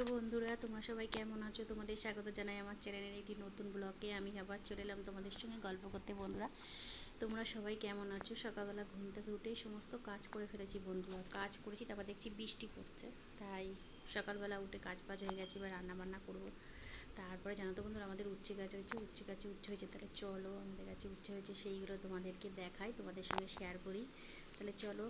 Hello বন্ধুরা, তোমরা সবাই কেমন আছো? তোমাদের স্বাগত জানাই আমার চ্যানেলের একটি নতুন ব্লগে। আমি আবার চলে এলাম তোমাদের সঙ্গে গল্প করতে বন্ধুরা। তোমরা সবাই কেমন আছো? সকালবেলা ঘুম থেকে উঠেই সমস্ত কাজ করে ফেলেছি বন্ধুরা। কাজ করেছি, তারপর দেখছি বৃষ্টি পড়ছে। তাই সকালবেলা উঠে কাজ বাজ হয়ে গেছে, এবার রান্না বান্না করব। তারপরে জানো তো বন্ধুরা, আমাদের উচ্ছে গাছ হয়েছে, উচ্ছে গাছে উচ্ছে হয়েছে। তাহলে চলো আমাদের কাছে উচ্ছে হয়েছে, সেইগুলো তোমাদেরকে দেখাই, তোমাদের সঙ্গে শেয়ার করি। তাহলে চলো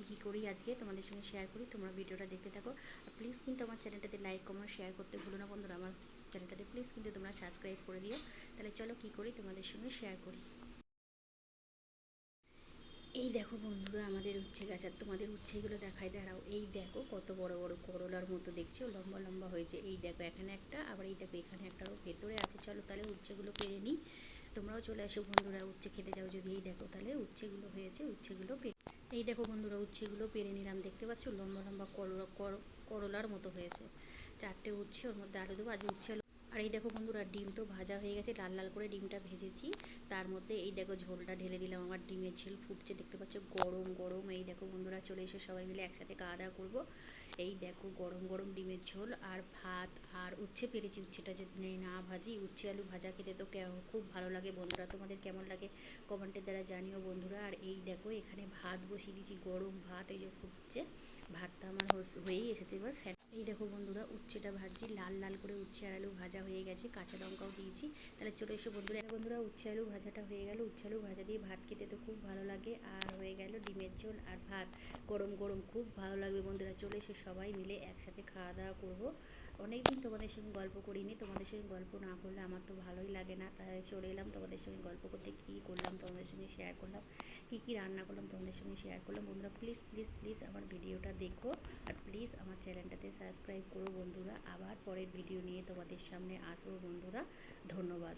কী কী করি আজকে তোমাদের সঙ্গে শেয়ার করি, তোমরা ভিডিওটা দেখতে থাকো। আর প্লিজ কিন্তু আমার চ্যানেলটাতে লাইক কমেন্ট শেয়ার করতে ভুলো না বন্ধুরা। আমার চ্যানেলটাতে প্লিজ কিন্তু তোমরা সাবস্ক্রাইব করে দিও। তাহলে চলো কী করি, তোমাদের সঙ্গে শেয়ার করি। এই দেখো বন্ধুরা, আমাদের উচ্ছে গাছ। আর তোমাদের উচ্ছেগুলো দেখায় দাঁড়াও। এই দেখো কত বড় বড় করলার মতো দেখছ? লম্বা লম্বা হয়েছে। এই দেখো এখানে একটা, আবার এই দেখো এখানে একটা ভেতরে আছে। চলো তাহলে উচ্ছেগুলো পেরে নিই। তোমরাও চলে আসো বন্ধুরা, উচ্ছে খেতে যাও যদি। এই দেখো তাহলে উচ্ছেগুলো হয়েছে, উচ্ছেগুলো এই দেখো বন্ধুরা, উচ্ছেগুলো পেরে নিলাম। দেখতে পাচ্ছ? লম্বা লম্বা করলা করলার মতো হয়েছে। চারটে উচ্ছে ওর মধ্যে আলু দেবো। আজ উচ্ছে আর এই দেখো বন্ধুরা, ডিম তো ভাজা হয়ে গেছে, লাল লাল করে ডিমটা ভেজেছি। তার মধ্যে এই দেখো ঝোলটা ঢেলে দিলাম, আমার ডিমের ঝোল ফুটছে, দেখতে পাচ্ছ? গরম গরম, এই দেখো বন্ধুরা, চলে এসে সবাই মিলে একসাথে খাওয়া দাওয়া করব। এই দেখো গরম গরম ডিমের ঝোল আর ভাত আর উচ্ছে পেরেছি, উচ্ছেটা যদি না ভাজি, উচ্ছে আলু ভাজা খেতে তো খুব ভালো লাগে বন্ধুরা। তোমাদের কেমন লাগে কমেন্টের দ্বারা জানিও বন্ধুরা। আর এই দেখো এখানে ভাত বসিয়ে দিয়েছি, গরম ভাত, এই যে ফুটছে, ভাতটা আমার হয়েই এসেছে এবার এই দেখো বন্ধুরা, উচ্ছেটা ভাজছি, লাল লাল করে উচ্ছে আর আলু ভাজা হয়ে গেছে, কাঁচা লঙ্কাও দিয়েছি। তাহলে চলে এসো বন্ধুরা বন্ধুরা, উচ্ছে আলু ভাজাটা হয়ে গেল। উচ্ছে আলু ভাজা দিয়ে ভাত খেতে তো খুব ভালো লাগে, আর হয়ে গেল ডিমের ঝোল আর ভাত। গরম গরম, খুব ভালো লাগবে বন্ধুরা। চলে এসো সবাই মিলে একসাথে খাওয়া দাওয়া করব। অনেক দিন তোমাদের সঙ্গে গল্প করিনি, তোমাদের সঙ্গে গল্প না করলে আমার তো ভালোই লাগে না। তাই চলে এলাম তোমাদের সঙ্গে গল্প করতে, কী করলাম তোমাদের সঙ্গে শেয়ার করলাম, কী কী রান্না করলাম তোমাদের সঙ্গে শেয়ার করলাম। বন্ধুরা প্লিজ প্লিজ প্লিজ আমার ভিডিওটা দেখো আর প্লিজ আমার চ্যানেলটাতে সাবস্ক্রাইব করো বন্ধুরা। আবার পরের ভিডিও নিয়ে তোমাদের সামনে আসব বন্ধুরা। ধন্যবাদ।